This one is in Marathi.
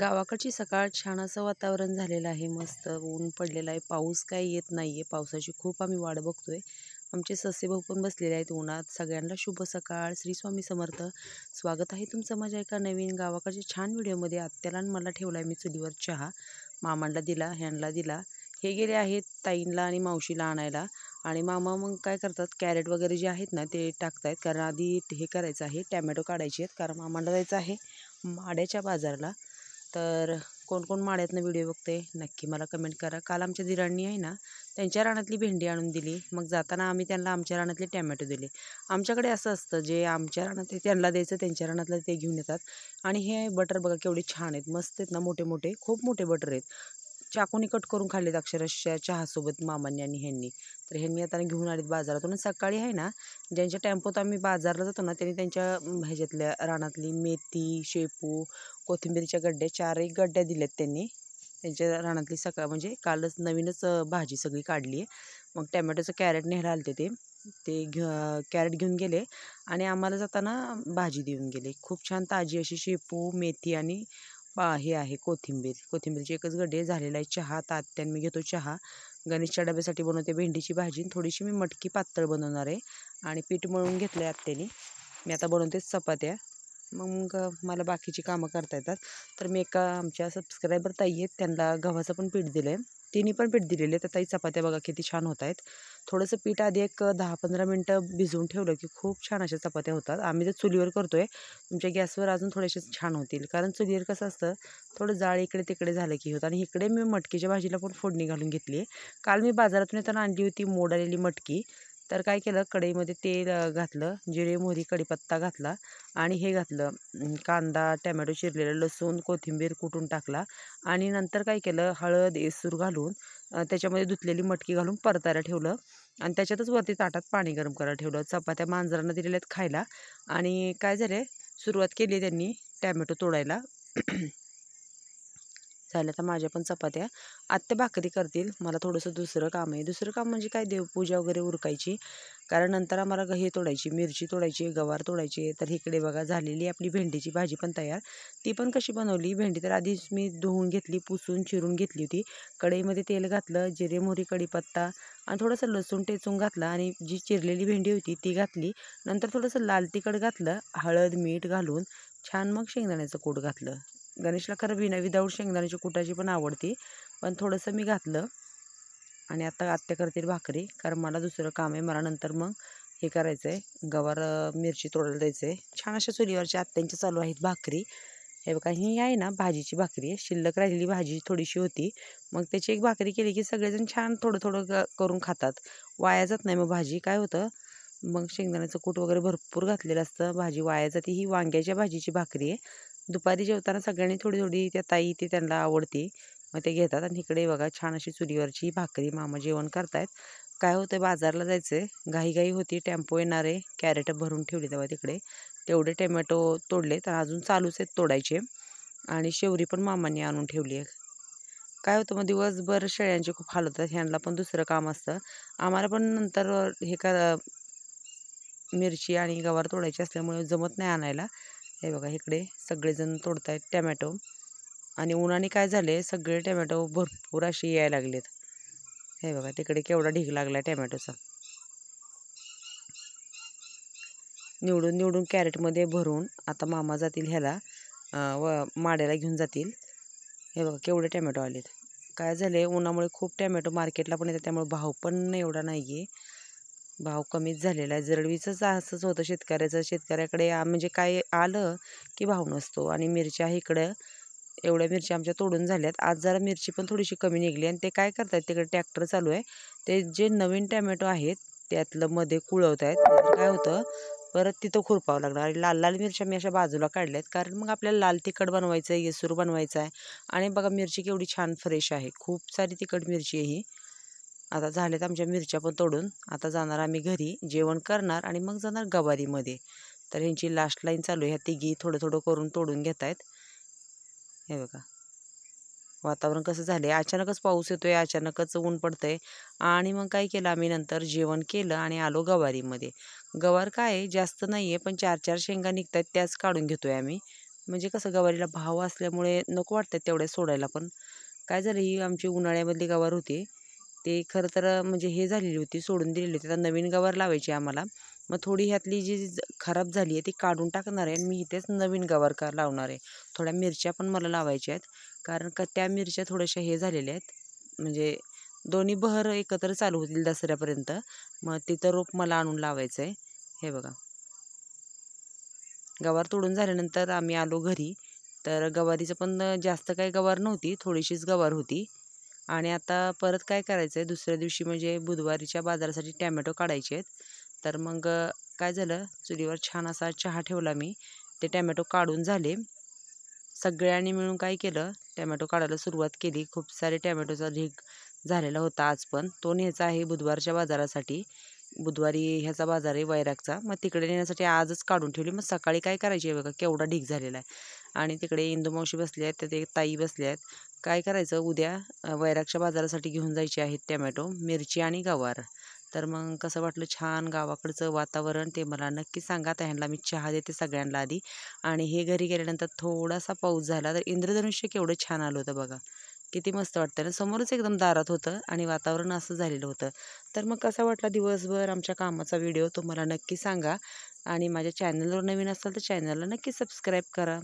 गावाकडची सकाळ छान असं वातावरण झालेलं आहे मस्त ऊन पडलेलं आहे पाऊस काही येत नाही आहे पावसाची खूप आम्ही वाट बघतोय. आमचे ससे भाऊ पण बसलेले आहेत उन्हात. सगळ्यांना शुभ सकाळ. श्री स्वामी समर्थ. स्वागत आहे तुमचं माझ्या एका नवीन गावाकडच्या छान व्हिडिओमध्ये. आत्याला मला ठेवला आहे मी चुलीवर चहा. मामांना दिला ह्यांना दिला. हे गेले आहेत ताईंला आणि मावशीला आणायला. आणि मामा मग काय करतात कॅरेट वगैरे जे आहेत ना ते टाकतायत. कारण आधी हे करायचं आहे टॅमॅटो काढायचे आहेत. कारण मामांना जायचं आहे माड्याच्या बाजारला. तर कोण कोण माड्यातनं व्हिडिओ बघते नक्की मला कमेंट करा. काल आमच्या दिरांनी आहे ना त्यांच्या रानातली भेंडी आणून दिली. मग जाताना आम्ही त्यांना आमच्या रानातले टॅमॅटो दिले. आमच्याकडे असं असतं जे आमच्या रानात त्यांना द्यायचं त्यांच्या रानातलं ते घेऊन येतात. आणि हे बटर बघा केवढे छान आहेत. मस्त आहेत ना मोठे मोठे खूप मोठे बटर आहेत. चाकूने कट करून खाल्लेत अक्षरशः चहासोबत मामांनी आणि ह्यांनी. तर ह्यांनी आता घेऊन आलेत बाजारातून सकाळी आहे ना ज्यांच्या टेम्पोत आम्ही बाजारला जातो ना त्यांनी त्यांच्या ह्याच्यातल्या रानातली मेथी शेपू कोथिंबीरच्या गड्ड्या चार एक गड्ड्या दिल्यात त्यांनी. त्यांच्या रानातली सकाळ म्हणजे कालच नवीनच भाजी सगळी काढली आहे मग टॅमॅटोचं कॅरेट न्यायला आलते ते. ते घ कॅरेट घेऊन गेले आणि आम्हाला जाताना भाजी देऊन गेले. खूप छान ताजी अशी शेपू मेथी आणि पा हे आहे कोथिंबीर. कोथिंबीरची एकच गड्डे झालेला आहे चहा. तात्यान मी घेतो चहा. गणेशच्या डब्यासाठी बनवते भेंडीची भाजी. थोडीशी मी मटकी पातळ बनवणार आहे. आणि पीठ मळून घेतलं आहे आत्याने. मी आता बनवते चपात्या. मग मला बाकीची कामं करता येतात. तर मी एका आमच्या सबस्क्रायबर ताई आहेत त्यांना गव्हाचं पण पीठ दिलं आहे तिन्ही पण पीठ दिलेले. आहे तर ताई चपात्या बघा किती छान होत आहेत. थोडंसं पीठ आधी एक दहा पंधरा मिनटं भिजवून ठेवलं की खूप छान अशा चपात्या होतात. आम्ही तर चुलीवर करतो आहे तुमच्या गॅसवर अजून थोडेसे छान होतील. कारण चुलीवर कसं असतं थोडं जाळ इकडे तिकडे झालं की होतं. आणि इकडे मी मटकीच्या भाजीला पण फोडणी घालून घेतली आहे काल मी बाजारातून येताना आणली होती मोड आलेली मटकी. तर काय केलं कढईमध्ये तेल घातलं जिरे मोहरी कढीपत्ता घातला आणि हे घातलं. कांदा टॅमॅटो चिरलेलं लसूण कोथिंबीर कुटून टाकला आणि नंतर काय केलं हळद एसूर घालून त्याच्यामध्ये धुतलेली मटकी घालून परतायला ठेवलं आणि त्याच्यातच वरती ताटात पाणी गरम करायला ठेवलं. चपात्या मांजरांना दिलेल्या आहेत खायला आणि काय झालं सुरुवात केली त्यांनी टॅमॅटो तोडायला. झाल्या तर माझ्या पण चपात्या. आत्या भाकरी करतील. मला थोडंसं दुसरं काम आहे. दुसरं काम म्हणजे काय? देवपूजा वगैरे उरकायची. कारण नंतर आम्हाला हे तोडायची मिरची तोडायची गवार तोडायची. तर इकडे बघा झालेली आपली भेंडीची भाजी पण तयार. ती पण कशी बनवली? भेंडी तर आधीच मी धुवून घेतली पुसून चिरून घेतली होती. कढईमध्ये तेल घातलं जिरे मोहरी कढीपत्ता आणि थोडंसं लसूण टेचून घातलं आणि जी चिरलेली भेंडी होती ती घातली. नंतर थोडंसं लाल तिखट घातलं हळद मीठ घालून छान मग शेंगदाण्याचं कूट घातलं. गणेशला खरं बिना विदाऊट शेंगदाण्याची कुटाची पण आवडते. पण थोडंसं मी घातलं आणि आता आत्या करतील भाकरी कारण मला दुसरं काम आहे. मला नंतर मग हे करायचं आहे गवार मिरची तोडायला द्यायचं आहे छान अशा चुलीवरच्या आत्यांच्या चालू आहेत भाकरी. हे बघा ही आहे ना भाजीची भाकरी. आहे शिल्लक राहिलेली भाजी थोडीशी होती. मग त्याची एक भाकरी केली की सगळेजण छान थोडं थोडं करून खातात. वाया जात नाही मग भाजी. काय होतं? मग शेंगदाण्याचं कूट वगैरे भरपूर घातलेलं असतं. भाजी वाया जाते. ही वांग्याच्या भाजीची भाकरी आहे. दुपारी जेवताना सगळ्यांनी थोडी थोडी त्या ताई ती त्यांना आवडते. मग ते घेतात आणि इकडे बघा छान अशी चुलीवरची भाकरी मामा जेवण करतायत. काय होतं बाजारला जायचं आहे घाईघाई होती टेम्पो येणारे कॅरेट भरून ठेवली तेव्हा तिकडे. तेवढे टोमॅटो तोडले तर अजून चालूच आहेत तोडायचे. आणि शेवरी पण मामांनी आणून ठेवली आहे. काय होतं मग दिवसभर शेळ्यांचे खूप हाल होतात ह्यांना पण दुसरं काम असतं. आम्हाला पण नंतर हे का मिरची आणि गवार तोडायची असल्यामुळे जमत नाही आणायला. हे बघा इकडे सगळेजण तोडत आहेत टॅमॅटो. आणि उन्हाने काय झाले सगळे टॅमॅटो भरपूर असे यायला लागलेत. हे बघा तिकडे केवढा ढीग लागला टॅमॅटोचा. निवडून निवडून कॅरेटमध्ये भरून आता मामा जातील ह्याला व माड्याला घेऊन जातील. हे बघा केवढे टॅमॅटो आलेत. काय झाले उन्हामुळे खूप टॅमॅटो मार्केटला पण येतात त्यामुळे भाव पण एवढा नाही आहे भाव कमीच झालेला आहे. जरडीचंच असंच होतं शेतकऱ्याचं. शेतकऱ्याकडे म्हणजे काय आलं की भाव नसतो आणि मिरच्या इकडं एवढ्या मिरच्या आमच्या तोडून झाल्यात. आज जरा मिरची पण थोडीशी कमी निघली आणि ते काय करतात तिकडे ट्रॅक्टर चालू आहे. ते जे नवीन टॅमॅटो आहेत त्यातलं मध्ये कुळवत आहेत. काय होतं? परत तिथं खुरपावं लागणार आणि लाल लाल मिरच्या मी अशा बाजूला काढल्या आहेत कारण मग आपल्याला लाल तिखट बनवायचं आहे येसूर बनवायचं आहे. आणि बघा मिरची केवढी छान फ्रेश आहे. खूप सारी तिखट मिरची आहे ही. आता झाल्यात आमच्या मिरच्या पण तोडून. आता जाणार आम्ही घरी जेवण करणार आणि मग जाणार गवारीमध्ये. तर ह्यांची लास्ट लाईन चालू आहे. ह्या तिघी थोडं थोडं करून तोडून घेत आहेत हे बघा. वातावरण कसं झालं आहे अचानकच पाऊस येतोय अचानकच ऊन पडतंय. आणि मग काय केलं आम्ही नंतर? जेवण केलं आणि आलो गवारीमध्ये. गवार काय आहे? जास्त नाही आहे पण चार चार शेंगा निघत आहेत त्याच काढून घेतोय आम्ही. म्हणजे कसं गवारीला भाव असल्यामुळे नको वाटतात तेवढ्या सोडायला पण. काय झालं? ही आमची उन्हाळ्यामधली गवार होती. ते खरं तर म्हणजे हे झालेली होती सोडून दिलेली होती. आता नवीन गवार लावायची आम्हाला. मग थोडी ह्यातली जी खराब झाली आहे ती काढून टाकणार आहे आणि मी इथेच नवीन गवार का लावणार आहे. थोड्या मिरच्या पण मला लावायच्या आहेत. कारण का त्या मिरच्या थोड्याशा हे झालेल्या आहेत. म्हणजे दोन्ही बहर एकत्र चालू होतील दसऱ्यापर्यंत. मग तिथं रोप मला आणून लावायचं आहे. हे बघा. गवार तोडून झाल्यानंतर आम्ही आलो घरी. तर गवारीचं पण जास्त काही गवार नव्हती. थोडीशीच गवार होती. आणि आता परत काय करायचं आहे दुसऱ्या दिवशी म्हणजे बुधवारीच्या बाजारासाठी टॅमॅटो काढायचे आहेत. तर मग काय झालं? चुलीवर छान असा चहा ठेवला मी. ते टॅमॅटो काढून झाले. सगळ्यांनी मिळून काय केलं? टॅमॅटो काढायला सुरुवात केली. खूप सारे टॅमॅटोचा ढीग झालेला होता आज पण. तो न्यायचा आहे बुधवारच्या बाजारासाठी. बुधवारी ह्याचा बाजार आहे वैरागचा. मग तिकडे नेण्यासाठी आजच काढून ठेवली. मग सकाळी काय करायची आहे बघा? केवढा ढीग झालेला आहे. आणि तिकडे इंदुमावशी बसले आहेत तर ते ताई बसल्या आहेत. काय करायचं? उद्या अ, वैरागच्या बाजारासाठी घेऊन जायचे आहेत टॅमॅटो मिरची आणि गवार. तर मग कसं वाटलं? छान गावाकडचं वातावरण ते मला नक्की सांगा. तर ह्यांना मी चहा देते सगळ्यांना आधी. आणि हे घरी गेल्यानंतर थोडासा पाऊस झाला तर इंद्रधनुष्य केवढं छान आलं होतं बघा. किती मस्त वाटतं ना? समोरच एकदम दारात होतं आणि वातावरण असं झालेलं होतं. तर मग कसा वाटला दिवसभर आमच्या कामाचा व्हिडिओ? तो मला नक्की सांगा. आणि माझ्या चॅनलवर नवीन असाल तर चॅनलला नक्की सबस्क्राईब करा.